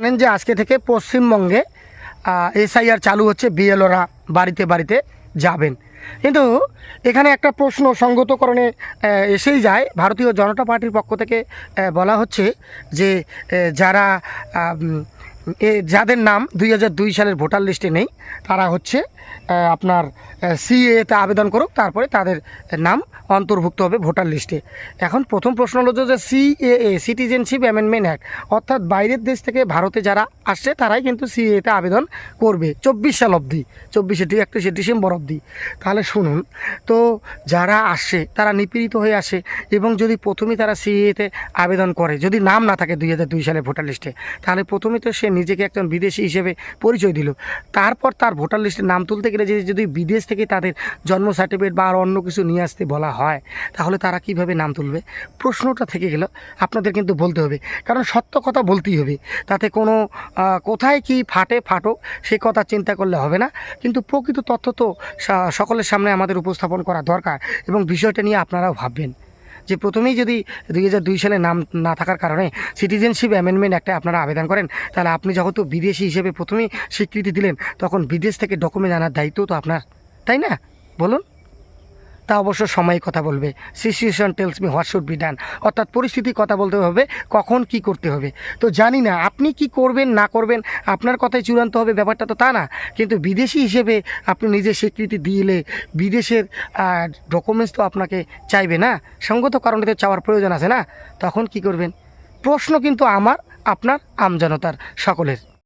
জানেন যে আজকে থেকে পশ্চিমবঙ্গে এসআইআর চালু হচ্ছে, বিএলওরা বাড়িতে বাড়িতে যাবেন। কিন্তু এখানে একটা প্রশ্ন সঙ্গতকরণে এসেই যায়। ভারতীয় জনতা পার্টির পক্ষ থেকে বলা হচ্ছে যে যারা যাদের নাম দুই সালের ভোটার লিস্টে নেই, তারা হচ্ছে আপনার সিএতে আবেদন করুক, তারপরে তাদের নাম অন্তর্ভুক্ত হবে ভোটার লিস্টে। এখন প্রথম প্রশ্ন হলো যে সিএএ সিটিজেনশিপ অ্যামেন্ডমেন্ট অ্যাক্ট অর্থাৎ বাইরের দেশ থেকে ভারতে যারা আসছে, তারাই কিন্তু সিএতে আবেদন করবে, চব্বিশ সাল অবধি, চব্বিশে একত্রিশে ডিসেম্বর অবধি। তাহলে শুনুন, তো যারা আসছে, তারা নিপীড়িত হয়ে আসে, এবং যদি প্রথমে তারা সিএতে আবেদন করে, যদি নাম না থাকে দুই হাজার দুই সালে ভোটার লিস্টে, তাহলে প্রথমে তো সে নিজেকে একজন বিদেশি হিসেবে পরিচয় দিল। তারপর তার ভোটার লিস্টে নাম তুলতে গেলে যদি যদি বিদেশ থেকে তাদের জন্ম সার্টিফিকেট বা আর অন্য কিছু নিয়ে আসতে বলা হয়, তাহলে তারা কীভাবে নাম তুলবে? প্রশ্নটা থেকে গেল, আপনাদের কিন্তু বলতে হবে। কারণ সত্য কথা বলতেই হবে। তাতে কোনো কোথায় কি ফাটে ফাটো সে কথা চিন্তা করলে হবে না। কিন্তু প্রকৃত তথ্য তো সকলের সামনে আমাদের উপস্থাপন করা দরকার এবং বিষয়টা নিয়ে আপনারাও ভাববেন। যে প্রথমেই যদি দুই হাজার দুই সালে নাম না থাকার কারণে সিটিজেনশিপ অ্যামেন্ডমেন্ট একটা আপনারা আবেদন করেন, তাহলে আপনি যেহেতু বিদেশি হিসেবে প্রথমেই স্বীকৃতি দিলেন, তখন বিদেশ থেকে ডকুমেন্ট আনার দায়িত্ব তো আপনার, তাই না? বলুন। তা অবশ্য সময় কথা বলবে। Situation tells me what should be done অর্থাৎ পরিস্থিতি কথা বলতে হবে, কখন কি করতে হবে। তো জানি না, আপনি কি করবেন, না করবেন, আপনার কথাই চূড়ান্ত হবে, ব্যাপারটা তো তা না। কিন্তু বিদেশি হিসেবে আপনি নিজের স্বীকৃতি দিলে বিদেশের ডকুমেন্টস তো আপনাকে চাইবে না। সঙ্গত কারণে তো চাওয়ার প্রয়োজন আছে না। তখন কি করবেন? প্রশ্ন কিন্তু আমার, আপনার আমজনতার, সকলের।